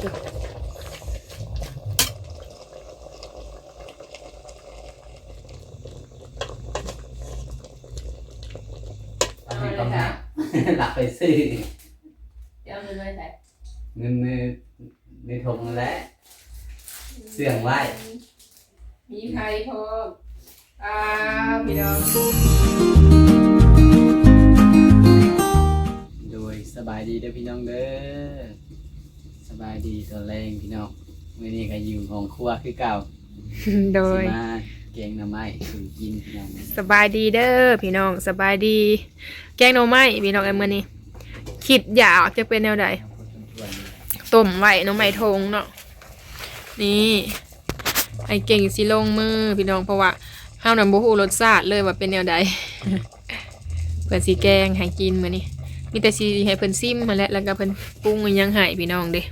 เถอะเอาให้กำลังหลับไปซื้อเดี๋ยวเอาเงินไว้ใส่เงินในในถุงนั่นแหละเสี่ยงไว้ มีไข่พออ่าพี่น้องโดยสบายดีเด้อพี่น้องเด้อส บายดีตัวแรงพี่น้องมื้อนี้ก็อยู่ของครัวคือเก่าโดยสิมาแกงหน่อไม้สู่กินพี่น้องสบายดีเด้อพี่น้องสบายดี แกงหน่อไม้พี่น้องไอ้มื้อนี้คิดอยากจะเป็นแนวใดเอาคนชวนๆต้มไว้หน้องไม้ทงเนาะนี่ไอเก่งสิลงมือพี่น้องเพราะว่าห้าวนำบ่ฮู้รสชาติเลยว่าเป็นแนวใดเพิ่นสิแกงให้กินมื้อนี้มีแต่สิให้เพิ่นซิมมาแหล้วแล้วก็เพิ่นปรุงอิหยังให้พี่น้องเด้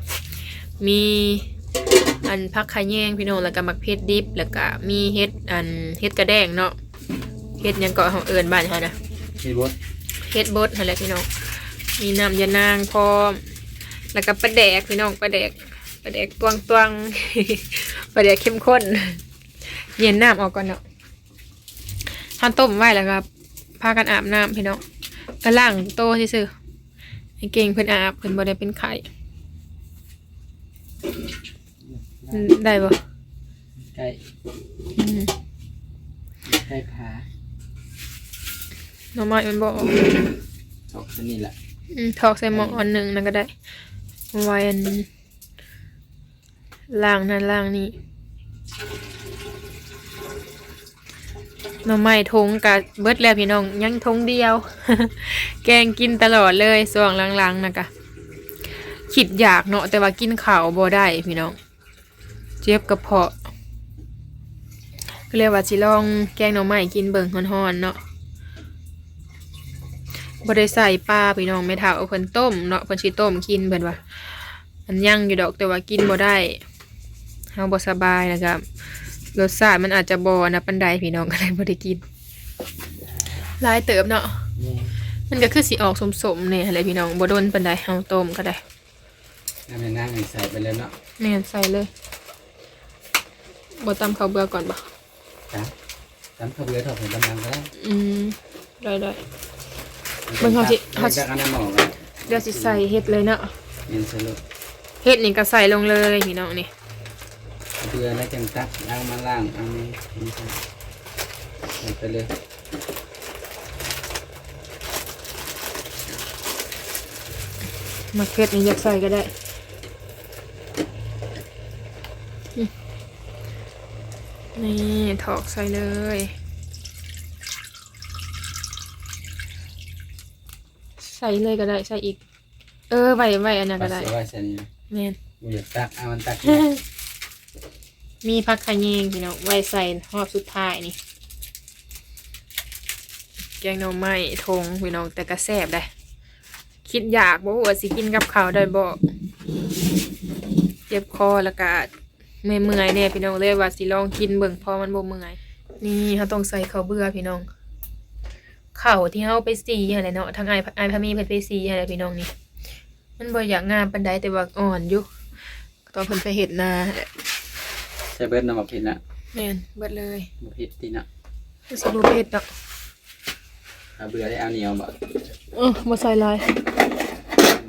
มีอันผักขะแยงพี่น้องแล้วก็มักเพชรดิบแล้วก็มีเฮ็ดอันเฮ็ดกระแดงเนาะเฮ็ดหยังก็เฮาเอิ้นบ้านเฮานะพี่บดเฮ็ดบดนั่นแหละพี่น้องมีน้ำยานางพร้อม แล้วก็ปลาแดกพี่น้องปลาแดกปลาแดกตวงตวงปลาแดกเข้มข้น เย็นน้ำออกก่อนเนาะทานต้มไว้แล้วครับพากันอาบน้ำพี่น้องกระล่างโตซื่อๆให้เก่งเพิ่นอาบเพิ่นบ่ได้เป็นไข้ อืมได้บ่ใกล้อืมใกล้ขาหน่อไม้มันบ่ออกออกซะนี่แหละอืมทอกใส่หม้ออันหนึ่งนั่นก็ได้ไว้อันล่างนั่นล่างนี้หน่อไม้ทงกับเบิดแล้วพี่น้อง ยังทงเดียว แกงกินตลอดเลยส่วงหลังๆนะกะคิดอยากเนาะแต่ว่ากินข้าวบ่ได้พี่น้องเจ็บกระเพาะก็เรียกว่าสิลองแกงหน่อไม้กินเบิ่งฮ้อนๆเนาะบ่ได้ใส่ปลาพี่น้องไม่เท่าเอาเพิ่นต้มเนาะเพิ่นสิต้มกินเพิ่นว่ามันยังอยู่ดอกแต่ว่ากินบ่ได้เฮาบ่สบายแล้วก็รสชาติมันอาจจะบ่นะปานใดพี่น้องก็เลยบ่ได้กินหลายเติบเนาะนี่มันก็คือสิออกสมๆเนี่ยอะไรพี่น้องบ่โดนปานใดเฮาต้มก็ได้น้ำในนั่งใส่ไปเลยเนาะแม่นใส่เลย บ่ตำข้าวเบื่อก่อนบ่จ้ะตำข้าวเบื่อถอดใส่ตำลังก็ได้อืมได้ได้ เบิ่งเขาสิเขาสิจากอันนั้นหมอกันเดี๋ยวสิใส่เฮ็ดเลยเนาะเย็นสรุปเฮ็ดนี่ก็ใส่ลงเลยพี่น้องนี่เบื่อแล้วจังตักล้างมาล่างเอานี้นี่ใส่ใส่ไปเลยมะเขือนี่อยากใส่ก็ได้อืม นี่ถอกใส่เลย ใส่เลยก็ได้ใส่อีก เออไว้ไว้อันนั้นก็ได้เอาเสียไว้ใส่นี่นะแม่นกูอยากตักเอามันตักมีผักขะแยงพี่น้องไว้ใส่รอบสุดท้ายนี่ แกงหน่อไม้ทงพี่น้องแต่ก็แซ่บได้ คิดอยากบ่ว่าสิกินกับข้าวได้บ่เจ็บคอแล้วก็ เมื่อยๆเนี่ยพี่น้องเลยว่าสิลองกินเบิ่งพอมันบ่เมื่อยนี่เขาต้องใส่ข้าวเบื่อพี่น้องข้าวที่เฮาไปซีอะไรเนาะทางไอ้ไอ้พะมีเพิ่นไปซีอะไรพี่น้องนี่มันบ่อยากงามปานใดแต่ว่าอ่อนอยู่ตอนเพิ่นไปเฮ็ดนาใส่เบิดน้ำมะพริกนะแม่นเบิดเลยมะพริกตีนะคือสิบ่เผ็ดดอกเอาเบื่อได้เอาเหนียวบ่เออบ่ใส่หลาย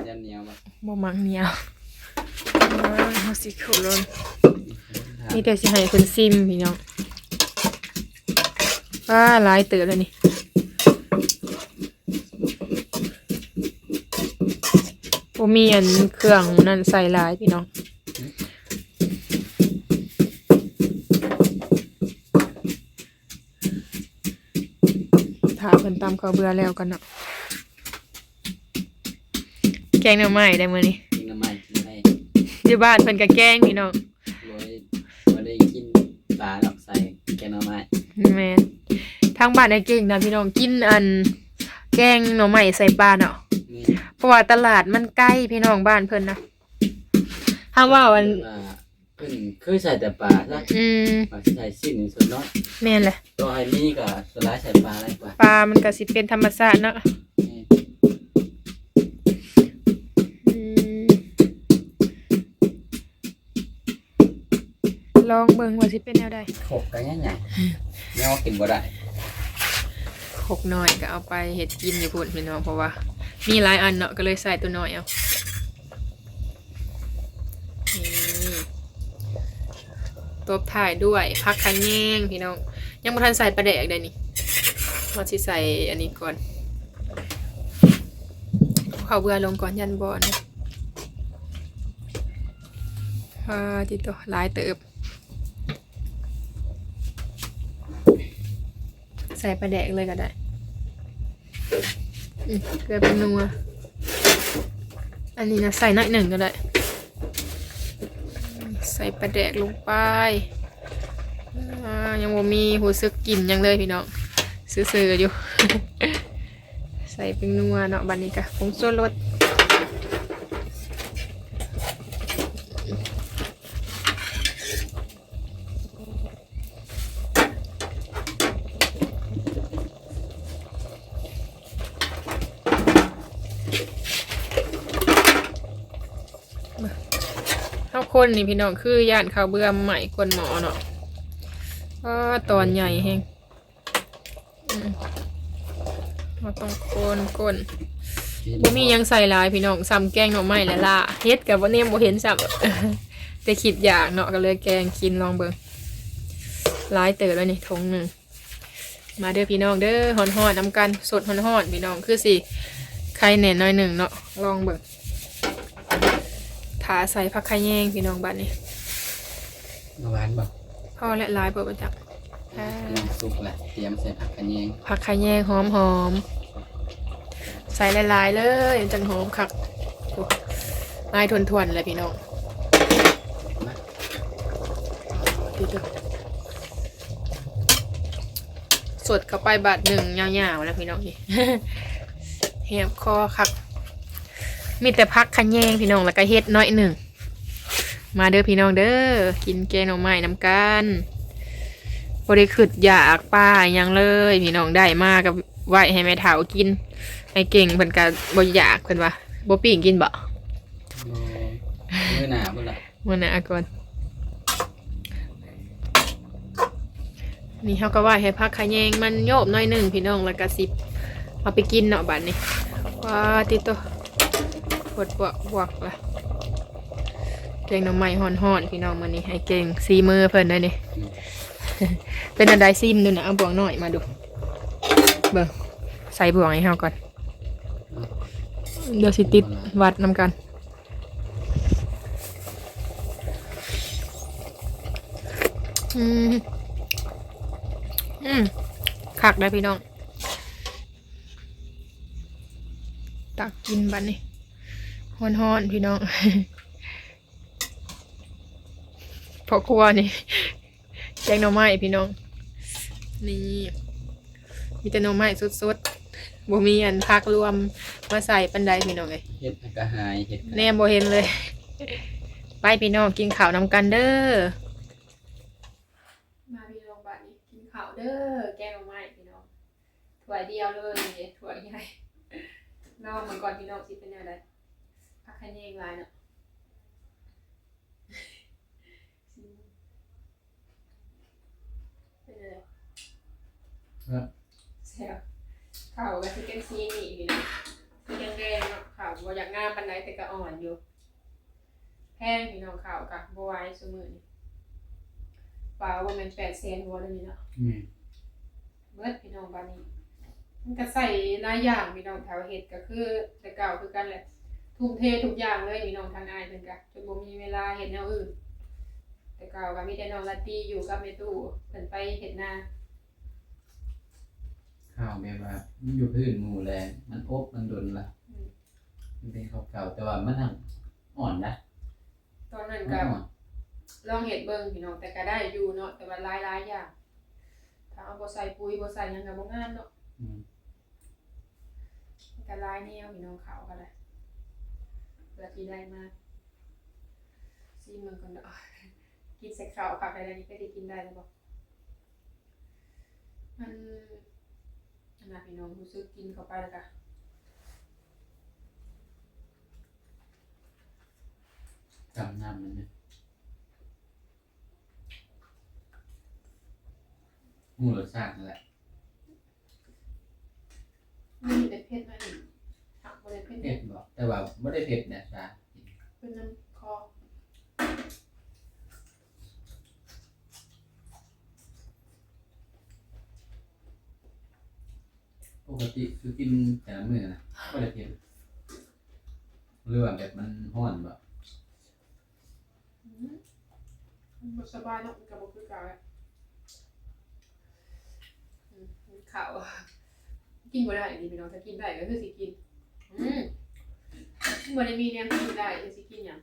ยันเหนียวบ่บ่มักเหนียวอ่าเฮาสิเข้าลน นี่แต่สิให้เพิ่นซิมพี่น้องว้าหลายเติบแล้วนี่บ่มีอันเครื่องนั่นใส่หลายพี่น้องถ้าเพิ่นตำข้าวเบื่อแล้วกันเนาะแกงหน่อไม้ได้มื้อนี้ กินน้ำมันกินได้อยู่บ้านเพิ่นก็แกงพี่น้องบ่ได้บ่ได้กิน ปลาหรอกใส่แกงหน่อไม้แม่นทางบ้านไอ้เก่งนะพี่น้องกินอัน แกงหน่อไม้ใส่ปลาเนาะนี่เพราะว่าตลาดมันใกล้พี่น้องบ้านเพิ่นนะถ้าว่าวันว่าเพิ่นเคยใส่แต่ปลาซะอืมปลาใส่สิ้นส่วนน้อยแม่นแหละ ตัวไอ้นี่ก็สลายใส่ปลาอะได้กว่าปลามันก็สิเป็นธรรมชาติเนาะ ลองเบิ่งว่าสิเป็นแนวใดขบกันยังไงเนี่ยเอากินบ่ได้หกหน่อยก็เอาไปเฮ็ดกินอยู่พุ่นพี่น้องเพราะว่า มีหลายอันเนาะก็เลยใส่ตัวน้อยเอานี่ตบถ่ายด้วยพักคันแยงพี่น้อง ยังบ่ทันใส่ปลาแดกเลยนี่เราสิใส่อันนี้ก่อนเอาข้าวเบื่อลงก่อนยันบ่อนะอ่าติโตหลายเติบ ใส่ปลาแดกเลยก็ได้เกลือเป็นนัว อันนี้นะใส่หน่อยหนึ่งก็ได้ ใส่ปลาแดกลงไปยังบ่มีหูซึกกลิ่นยังเลยพี่น้องซื่อๆอยู่ ใส่เป็นนัวเนาะบันนี้กะผงชูรส คนนี่พี่น้องคือย่านข้าวเบื่อใหม่คนหมอเนาะก็ตอนใหญ่แฮงมเราต้องโคนก้นบ่มียังใส่ลายพี่น้องซ้ำแกงหน่อไม้และล่าเฮ็ดกับว่าเนี่ยบ่เห็นซ้ำแต่คิดอยากเนาะก็เลยแกงกินลองเบิ่งลายเติบแล้วนี่ทงหนึ่งมาเด้อพี่น้องเด้อฮ้อนๆน้ำกันสดฮ้อนๆพี่น้องคือสิไข่แหน่น้อยหนึ่งเนาะลองเบิ่ง ถาใส่ผักไข่แยงพี่น้องบัดนี้เมื่อวานบอกพอและหลายเปิดประจักอ่าน้ำซุปแหละเตรียมใส่ผักกันแยงผักไข่แยงหอมๆใส่หลายๆเลยจังหอมคักโอ้ไม้ทวนๆเลยพี่น้องมาดูดูสดเข้าไปบาทหนึ่งยาวๆแล้วพี่น้องนี่ เหียบคอคัก มีแต่พักคันแยงพี่น้องแล้วก็เฮ็ดน้อยหนึ่ง มาเด้อพี่น้องเด้อกินแกงหน่อไม้น้ำกันบ่ได้ขึ้นอยากป้าหยังเลย พี่น้องได้มากกับไหวให้แม่เฒ่ากินไอ้เก่งเพิ่นก็บ่อยากเพิ่นว่าบ่ปิ้งกินบ่โอ้มื้อหน้าพุ่นล่ะมื่อหนาก่อนนี่เขาก็ว่าให้พักขะแยงมันโยบหน้อยหนึ่งพี่น้องแล้วก็สิบเอาไปกินเนาะบัดนี้ว้าติโตป วดบวกบวกละเก่งน้ำไม้ห่อนห่อนๆพี่น้องมันนี้ให้เก่งซีมือเพิ่นได้นี่ เป็นอันใดซิมดูนะเอาบวงหน่อยมาดู เบิ่งใส่บวงให้เฮาก่อน เดี๋ยวสิติดวัดนำกันอืมอืมคักได้พี่น้อง ตักกินบัดนี้ ฮ้อนๆพี่น้องพอครัวนี่แกงหน่อไม้พี่น้อง นี่มีแต่หน่อไม้สดๆบ่มีอันพักรวมมาใส่ปันไดพี่น้องเลยเฮ็ดให้กระหายเฮ็ดแนมบ่เห็นเลย ไปพี่น้องกินข้าวนำกันเด้อมาพี่น้องบ้านนี้กินข้าวเด้อแกงหน่อไม้พี่น้องถ้วยเดียวเลยนี่ถ้วยใหญ่ลองมันก่อนพี่น้องสิเป็นอะไรพัก คะแนนลายเนาะเป็นอะไรครับแซ่บข้าวก็สิเป็นสีนี่พี่น้องสีแดงๆเนาะข้าวบ่อยากงามปานใดแต่ก็อ่อนอยู่แพงพี่น้องข้าวกะบ่ไหวซุมื้อนี้ปลาว่ามัน8แสนหัวแล้วนี่เนาะอืมเบิดพี่น้องบ้านนี้มันก็ใส่หลายอย่างพี่น้องแถวเฮ็ดก็คือแต่เก่าคือกันแหละ ทุ่มเททุกอย่างเลยพี่น้องทางอายเพิ่นก็จนบ่มีเวลาเฮ็ดแนวอื่น แต่เก่าก็มีแต่น้องลาตี้อยู่กับแม่ตู้เพิ่นไปเฮ็ดนาข้าวแบบว่ามันอยู่พื้นหมู่แลมันอบมันดนละอืมมันเป็นข้าวเก่าแต่ว่ามันหังอ่อนนะตอนนั้นมันก็อ่อนลองเฮ็ดเบิ่งพี่น้องแต่ก็ได้อยู่เนาะแต่ว่าหลายๆอย่างถ้าเอาบ่ใส่ปุ๋ยบ่ใส่หยังก็บ่งามเนาะอืมมันก็หลายแนวพี่น้องเขาก็ได้เพื่อที่ได้มาซีเมืองก่อนเด้อกินใส่ข้าวผักอะไรนี่ก็ได้กินได้แล้วบ่มันอันน่ะพี่น้องรู้สึกกินเข้าไปแล้วก็กำน้ำมันเนี่ยหูรสชาตินั่นแหละมีแต่เผ็ดมาอีกหั เผ็ดเผ็ดบอกแต่ว่าไม่ได้เผ็ดเนี่ยจ้าเป็นน้ำคอปกติคือกินแต่ละมื้อนะไม่ได้เผ็ดเรือว่าแบบมันห้อนแบบอืมมันสบายเนาะมันกับบคือเก่าอะอืมมีข่าวกินบ่ได้ดีพี่น้องถ้ากินได้ก็คือสิกิน อืมบ่ได้มีแนวกินได้จะสิกินหยัง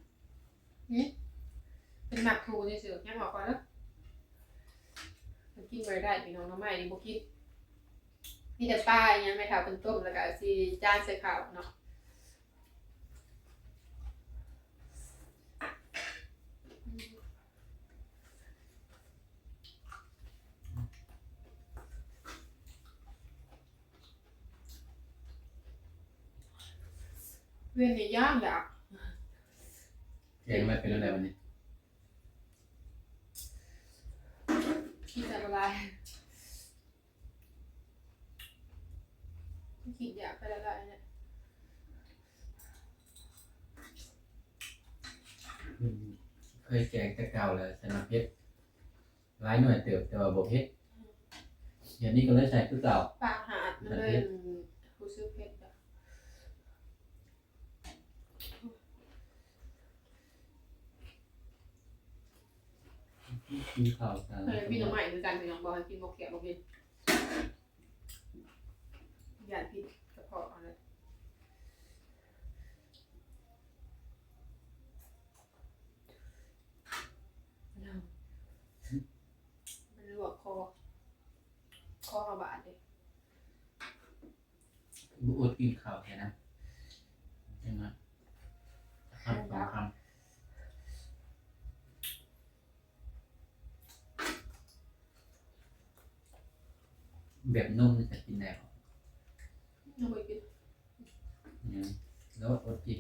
หืมเป็นหมักทูเฉยๆยังบอกก่อนเด้อมันกินบ่ได้พี่น้องน้องใหม่นี่บ่กินมีแต่ปลาอหยังไม่เท่าเป็นต้มแล้วก็สิจานใส่ข้าวเนาะ เวียนเนี่ยย่างอยากแกงไม่เป็นอะไรวันนี้กินแต่ละลายกินอยากไปละลายเนี่ยอืมเคยแกงแต่เก่าแล้วใส่น้ำเผ็ดหลายหน่วยเติบแต่ว่าบ่เผ็ดเดี๋ยวนี้ก็เลยใส่คือเก่าปากหาดมันเลยรู้สึกเผ็ดอะ กินข้าวกันเคยพี่น้องใหม่คือกันพี่น้องบอกให้กินบอกเขียวบอกกินอยากกินกระเพาะเอะไรมันลวกคอคอเอาบาดเลยบุอดกินข้าวแค่นั้นยังไงคำสองคำ แบบนุ่มนี่จะกินได้หรอน้องไปกินเนี่ยแล้วอดกิน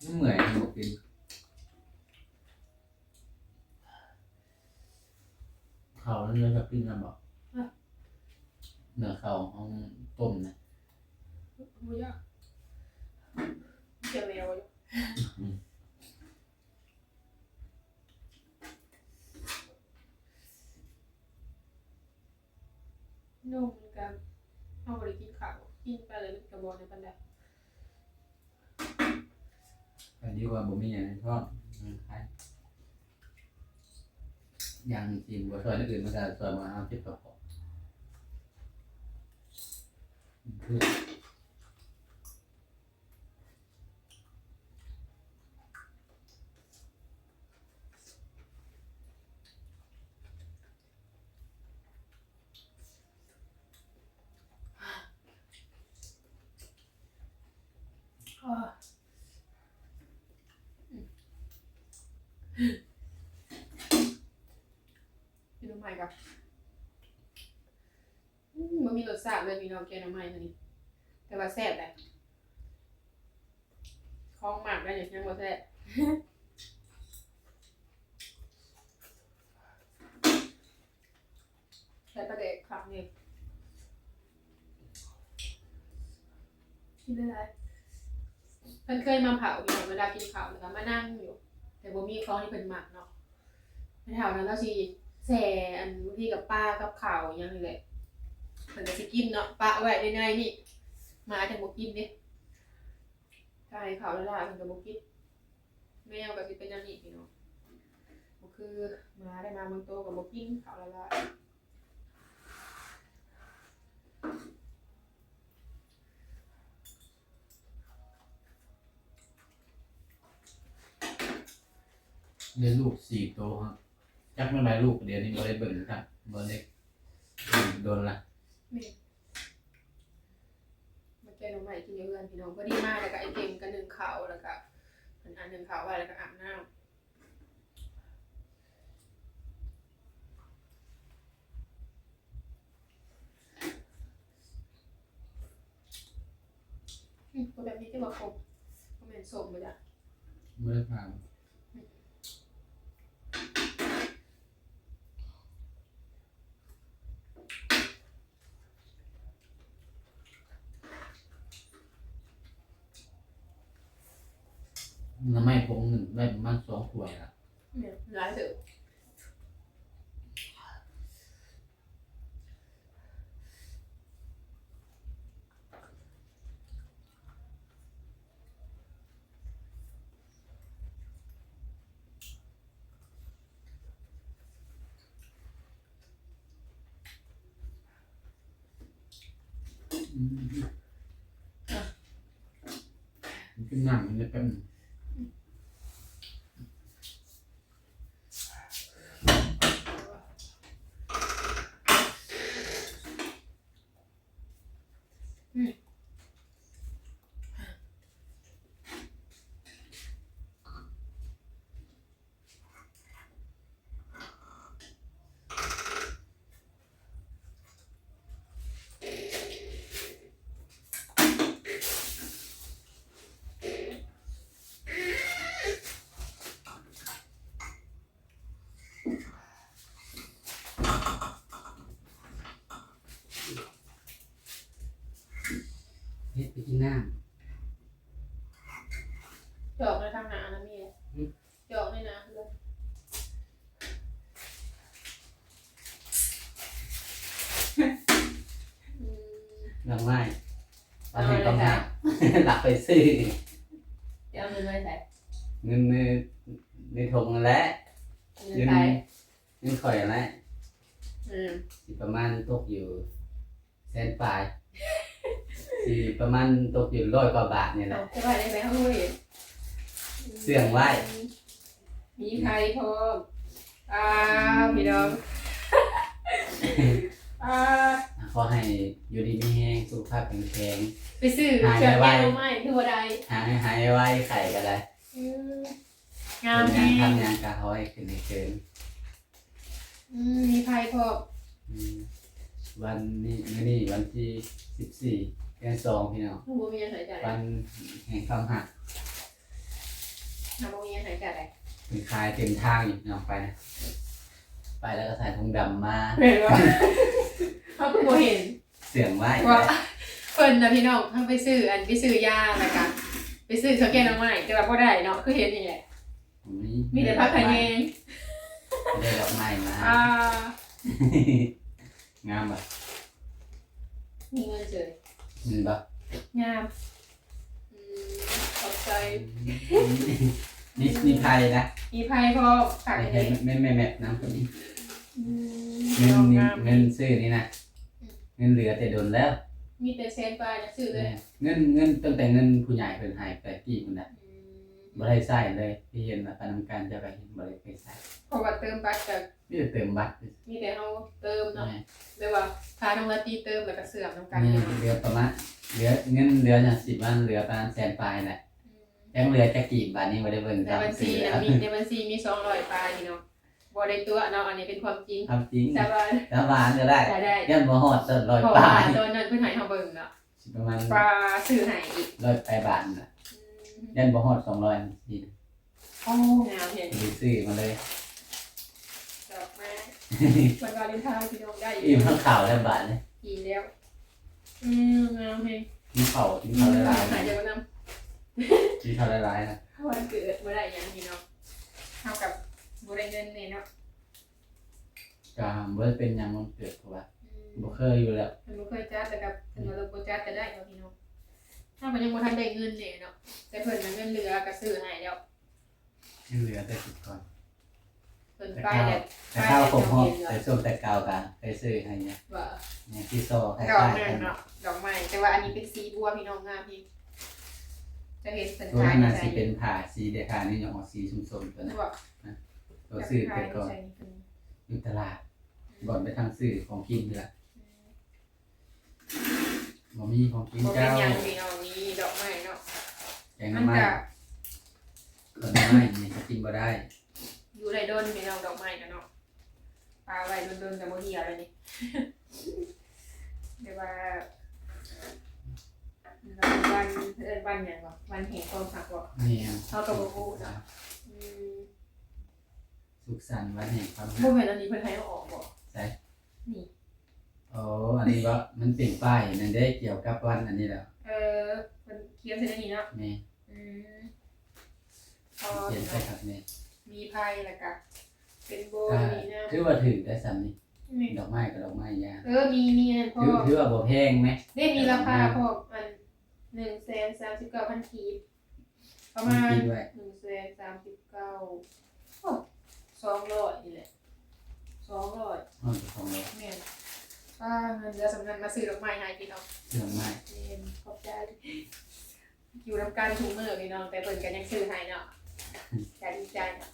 ไม่เหมื่อยหมดกินข้าวแล้วเนื้อจะกินกันบอกเนื้อข้าวห้องต้มนะไม่ยากเจียวแมวอยู่ นุ่มกันเอาไปกินข้าวกินไปเลยมันกระบอกในปันได อันนี้ว่า ก็คล้ายอย่างจริงบ่ซอยนั่นอื่นมันจะซอยมาเอาที่ประกอบคือ啊。าพี่น้องใหม่กับอืมมันมีรสชาติเลยพี่น้องแกงน้ำใหม่ตัวนี้ แต่ว่าแซ่บแหละคล้องหมากได้อย่างยังว่าแซ่บแต่ประเด็กครั้งนี้กินได้ไรเพิ่นเคยมาเผาอยู่เวลากินข้าวแล้วก็มานั่งอยู่ แต่บ่มีของที่เพิ่นหมักเนาะในแถวนั้นเราสิ แซ่อันบางทีกับป้ากับข้าวอยังนี่แหละเพิ่นก็สิกินเนาะปะไว้ในในนี่หมาจังบ่กินเด้ถ้าให้ข้าวละลายเพิ่นก็บ่กินแมวก็สิเป็นอย่างนี้พี่น้องบ่คือหมาได้มาบางโตวก็บ่กินข้าวละลายเลี้ยงลูกสี่โตวครับ จักไม่ไรลูกเดี๋ยวนี้บ่ได้เบิ่งครับบ่ได้โดนละแม่มาแกงหน่อไม้กินอยู่เพื่อนพี่น้องพอดีมากแล้วก็ไอ้เก่งก็นึ่งข้าวแล้วก็อันอันนึ่งข้าวไว้แล้วก็อาบน้ำ อืมแบบนี้ที่ว่าครบก็เป็นส้มเลยจ้ะเมื่อผ่านน้ำไม่พงหนึ่ง ได้ประมาณสองถ้วยละเนี่ยหลายเสืออืมมันขึ้นหนังมันจะเป็น เฮ็ดไปที่น้จอกในทางหนานะมีเลยจอกในน้ำเลยอืมำหลังไม้ตอนนี้ก็มาหลับไปซื้อจะเอาเงินไว้ใส่เงินในในถุงนั่นแหละเงินเงินใส่เงินข่อยนั่นแหละอืม สิประมาณตกอยู่แสนปลาย สิประมาณตกอยู่ร้อยกว่าบาทเนี่ยแหเอาละ จะไปได้ไหมเขาเห็นเสี่ยงไว้ มีใครโทรอ่าพี่น้องอ่าขอให้อยู่ดีมีแห้งสุขภาพแข็งแรงไปซื้อเครื่องแก้วไม่ทั่วใดหายหายไว้ไข่ก็ได้อืมงามเป็นดีงานทำงานกะห้อยขึ้นให้เกินอืมมีใครพออืมวันนี้มื้อนี้วันที่สิบสี่เดือนสองพี่น้องทำบุญมีอะไรจ่ายวันแห่งความหักทำบุญมีอะไรจ่ายเป็นคลายเต็มทางอยู่พี่น้องไปนะไปแล้วก็ใส่ถุงดำมาเห็นว่าเขาเพิ่งเห็นเสียงไว้ว่าเพิ่นนะพี่น้องเขาไปซื้ออันไปซื้อยาแล้วกันไปซื้อเขาแก้น้องใหม่แต่ว่าบ่ได้เนาะคือเห็นนี่แหละมีแต่พักขะแยงไม่ได้ดอกไม้มาอ่างามปะมีเงินเฉย เงินปะงามอืมขอบใจนี่นี่ไทยนะมีไพ่พอฝากไม่เลใช่ยไม่ไม่แมปน้ำคนนี้อืมเงินน้องนี่งามเงินซื้อนี่นะเงินเหลือแต่โดนแล้ว มีแต่เซนไปนะซื้อเลยเงินเงินตั้งแต่เงินผู้ใหญ่เป็นหายไปกี่คนน่ะอืม บ่ได้ใส่เลยที่เห็นว่าการทำการจะไปเห็นบ่ได้เคยใส่เพราะว่าเติมบัตรกับมีแต่เติมบัตรมีแต่เขาเติมเนาะแม่เรียกว่าพาน้องละตีเติมแล้วก็เสื่อมน้ำกันเงิพี่นน้องเหลือประมาณเหลือเงินเหลือน่ะสิบวันเหลือประมาณแสนปลายแหละอืมยังเหลือจะกี่บาทนี้บ่ได้เบิ่งในตามบัญซื้ชีอแล้นะวมีในบัญชีมีสองร้อยปลายพี่น้องบอได้ตัวเนาะอันนี้เป็นความจริงทำจริงแต่ว่าสาบานก็ได้ได้ได้ยันบ่ฮอดตลอยเพราะปว่าลายตอนนั้นเพิ่นให้เฮาเบิ่งเนาะสิประมาณปลาซื้อให้อีกร้อยปลายบาทน่ะอืม ยันบ่ฮอด200นี่โอ้งามเห็นไปซื้อมาเลยดอกไม้วันวาเลนไทน์พี่น้องได้อยู่อิ่มข้าวขาวแล้วบาทเลยกินแล้ว อืมงามเห็นกินข้าวกินข้าวหลายหายๆใจนะมานำกินข้าวหลายๆนะวันเกิดบ่ได้หยังพี่น้องเท่ากับบ่ได้เงินนี่เนาะก็บ่ได้เป็นหยังมันเกิดเพราะว่าอืมบ่เคยอยู่แล้วมันบ่เคยจัดแต่กับถึงว่าเราบ่จัดก็ได้เนาะพี่น้อง ถ้ามันยังบ่ทันได้เงินเนี่ยเนาะแต่เพิ่นมันเงินเหลือก็ซื้อให้แล้วยังเหลือแต่สิบก่อน เพิ่นไปแล้วแต่ข้าวผมฮอดแต่ส้มแต่กาวกันเคยซื้อให้เนี่ยว่าเนี่ยที่โซคล้ดอกายๆนั่กันนเนาะดอกไม้แต่ว่าอันนี้เป็นสีบัวพี่น้องงามพี่จะเห็นสัญตัวญาณนั้นน่ะใส่สิเป็นผ่าสีเดคานี่ยังออกสีส้มๆตัวนั้นว่าตัวซื้อไปก่อนอยู่ตลาดบ่อนไปทางซื้อของกินนี่ล่ะ บ่มีของกินบ่เป็เจ้านหยังพี่น้องมีดอกไม้เนาะแกงมัน้ำนไม้ก็ต้นไม้นี่ก็กินบ่ได้อยู่ได้ดนพี่น้องดอกไม้กันเนาะปลาไว้ดนๆแต่บ่เหี่ยวเลยนี่ เดี๋ยวว่าวันเอิ้นวันหยังวะวันแห่งความรักบ่นี่ยเขาก็บ่ฮู้เนาะอืมสุขสันต์วันแห่งความบ่รักแม่นอันนี้เพิ่นให้เอาออกบ่ใช่นี่ โอ้อันนี้ก็มันเป็นป้ายนั่นได้เกี่ยวกับวันอันนี้แล้วเออเพิ่นเขียนใส่ในนี้เนาะนี่อืมพอเขียนใส่ครับเนี่ยมีไพ่แล้วก็เป็นโบถ้ามีน้ถือว่าถือได้ซ้ำนี่ำนี่ดอกไม้กับดอกไม้ยาเออมีมีอันพอถือถือว่าบ่แพงไหมได้มีราคาพออันหนึ่งแสนสามสิบเก้าพันกีบประมาณคิดไว้หนึ่งแสนสามสิบเก้าโอ้สองร้อยนี่แหละสองร้อยห้องของเรา แม่นป้าเงินเดือนสำนักมาซื้อดอกไม้ให้พี่น้องดอกไม้เอ็มขอบใจอยู่ทำการถุงมือพี่น้องแต่เปิดกันยังซื้อให้เนาะใจดีใจเนาะ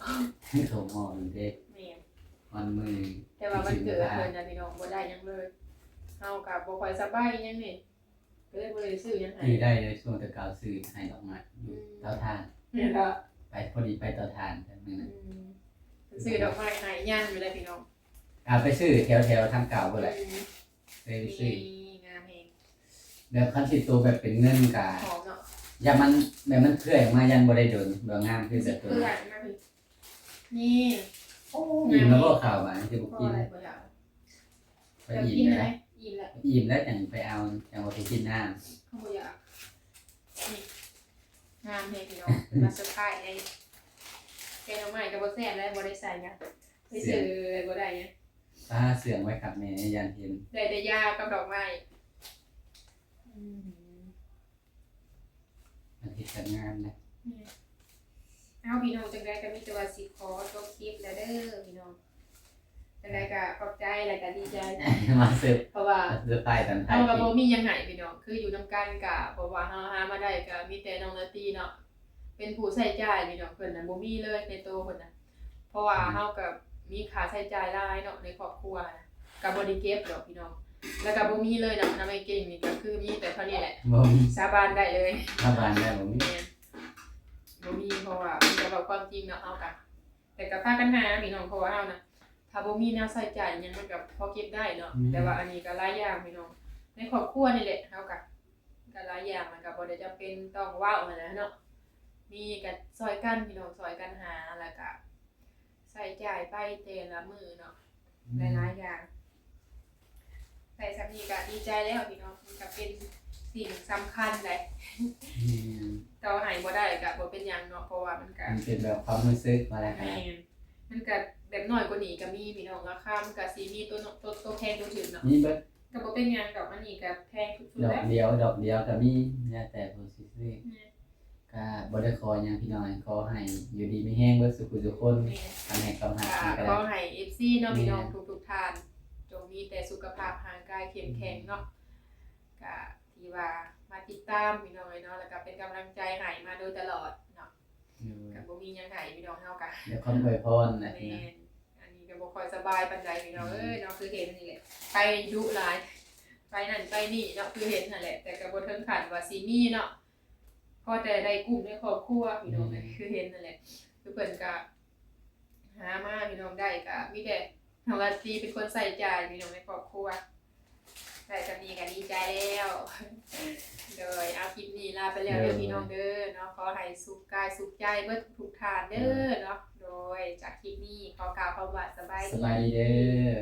โถหม้อหรือเด็กแม่นวันมือแต่ว่ามันเกิดเพิ่นนะพี่น้องบ่ได้หยังเลยเฮากับบ่ค่อยสบายหยังนี่ก็เลยบ่ได้ซื้อหยังให้ซื้อได้เลยช่วงตะกาวซื้อให้ดอกไม้อยู่เตาถ่าน นี่ล่ะไปพอดีไปเตาถ่านแต่มืออืนั้นมซื้อดอกไม้ให้ย่างอยู่เลยพี่น้องเอาไปซื้อแถวแถวๆทางเก่าบ่แหละอืม เคยไปซื้อนี่งามเองแบบคันสิตัวแบบเป็นเงินกะหอมเนาะอย่ามันแบบมันเคลื่อยออกมายันบ่ได้โดนบ่งามคือแบบตัวเพื่อนมาพี่นี่โอ้อิ่มงามแล้วเอก็งข่าวมาที่บ่พอกินอะไรบ่อยากไปจะอิ่กิมนไหมแล้วอิ่มแล้วอิ่มแล้วจังไปเอาจังว่าไปกินน้ำ เขาบ่อยากนี่งามเองพี่น้องเป็นมาเซอร์ไพรส์ไอ้แกงหน่อไม้กับบ่แซ่บแล้วบ่ได้ใส่หยังไปซื้อบ่ได้หยัง ป้าเสื่องไว้กับแม่ยันเห็นได้แต่ยากับดอกไม้อืมมันเฮ็ดกันงามนะเอาพี่น้องจังไดก็มีแต่ว่าสิขอจบคลิปแล้วเด้อพี่น้องจังไดก็ขอบใจแล้วก็ดีใจ มาเสิร์ฟเพราะว่าเสิร์ฟไปตอนท้าเอายกับปีโบมีหยังไงพี่น้องคืออยู่นำกันกะเพราะว่าเฮาหามาได้ก็มีแต่น้องนาตีเนาะเป็นผู้ใช้จ่ายพี่น้องเพิ่นน่ะบ่มีเลยในตัวเพิ่นน่ะเพราะว่าเฮากับ มีค่าใช้จ่ายหลายเนาะในครอบครัวนะก็บ่ได้เก็บดอกพี่น้อง แล้วก็บ่มีเลยนะนำไอ้เก่งนี่ก็คือมีแต่เท่านี้แหละบ่มีสาบานได้เลยถ้าบานได้บ่มีแม่นบ่มีเพราะว่ามันก็บอกความจริงเนาะเฮาก็แต่ก็พากันหาพี่น้องเพราะว่าเฮานะถ้าบ่มีแนวใช้จ่ายหยังมันก็พอเก็บได้เนาะแต่ว่าอันนี้ก็หลายอย่างพี่น้อง ในครอบครัวนี่แหละเฮาก็ก็หลายอย่างมันก็บ่ได้จำเป็นต้องเว้าหั้นนะเนาะมีก็ซอยกันพี่น้องซอยกันหาแล้วก็ ใส่จ่ายไปแต่ละมื้อเนาะหลายๆอย่างใส่สามีก็ดีใจแล้วพี่น้องมันก็เป็นสิ่งสำคัญเลยอืมต่อให้บ่ได้ก็บ่เป็นหยังเนาะเพราะว่ามันก็ มันเป็นแบบความรู้สึกมาแล้วคแม่รับนมันก็แบบน้อยกว่านี้ก็มีพี่น้องราคามันก็สิมีตัวเนาะตัวตัวแพงตัวถึงเนาะนี่เบิดก็บ่เป็นหยังดอกอันนี้ก็แพงสุดดๆอกแล้วเดียวดอกเดียวก็มีแล้วแต่ผู้สิซื้อ ก็บ่ได้ขอหยังพี่น้อยขอให้อยู่ดีมีแฮงเบิดสุขทุกคนแม่นทำให้ความหักค่ะกันก็ขได้อให้ FC เนาะพี่น้องทุกๆท่าน จงมีแต่สุขภาพร่างกายเข้มแข็งเนาะก็ที่ว่ามาติดตามพี่น้องเนาะแล้วก็เป็นกำลังใจให้มาโดยตลอดเนาะก็บ่มีหยังให้พี่น้องเฮาก็เดี๋ยวคนอวยพรนะแม่พี่นะนอันนี้ก็บ่ค่อยสบายปานใดพี่น้องเอ้ยเนาะคือเห็นนี่แหละไปยุหลายไปนั่นไปนี่เนาะคือเห็นนั่นแหละแต่ก็บ่ถึงขั้นว่าสิมีเนาะ พอแต่ได้กลุ่มในครอบครัวพี่น้องเอ้ยคือเห็นนั่นแหละคือเพิ่นก็หามาพี่น้องได้ก็มีแต่น้องลาตรีเป็นคนใส่ใจพี่น้องในครอบครัวได้จะมีก็ดีใจแล้วโดยเอาคลิปนี้ลาไปแล้วเด้อพี่น้องเด้อเนาะขอให้สุขกายสุขใจเบิดทุกๆทานเด้อเนาะโดยจากคลิปนี้ขอกล่าวคำว่าสบายสดีบายดีเด้อ